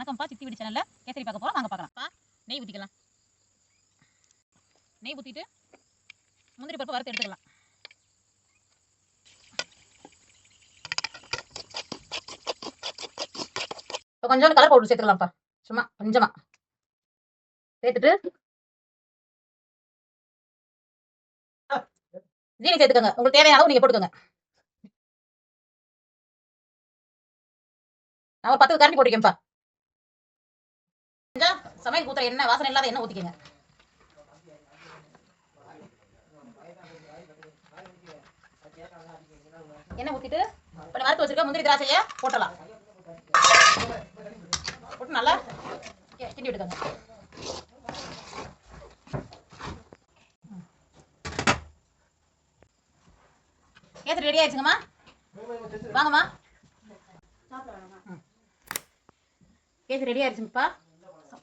வணக்கம்ப்பா சித்தி வீடு சேனலில் கேசரி பார்க்க போகிறோம் நாங்கள் பார்க்கலாம்ப்பா நெய் ஊற்றிக்கலாம் நெய் ஊற்றிட்டு முந்திரி பருப்பு வறுத்து எடுத்துக்கலாம். இப்போ கொஞ்சோண்டு கலர் பவுடர் சேர்த்துக்கலாம்ப்பா. சும்மா கொஞ்சமா. சேர்த்துட்டு ஜீனி சேர்த்துக்கோங்க. உங்களுக்கு தேவையான அளவு நீங்க போட்டுக்கோங்க. நான் ஒரு பத்து கரண்டி போட்டுக்கேன்ப்பா சமையல் ஊத்துற எண்ணெய் வாசனை இல்லாத எண்ணெய் ஊத்திக்கங்க. எண்ணெய் ஊத்திட்டு இப்ப வறுத்து வச்சிருக்க முந்திரி திராட்சைய போட்டலாம். போட்டு நல்லா கிண்டி விட்டுக்கோங்க கேசரி ரெடி ஆயிடுச்சுங்கம்மா? வாங்கம்மா. கேசரி ரெடி ஆயிடுச்சுங்கப்பா.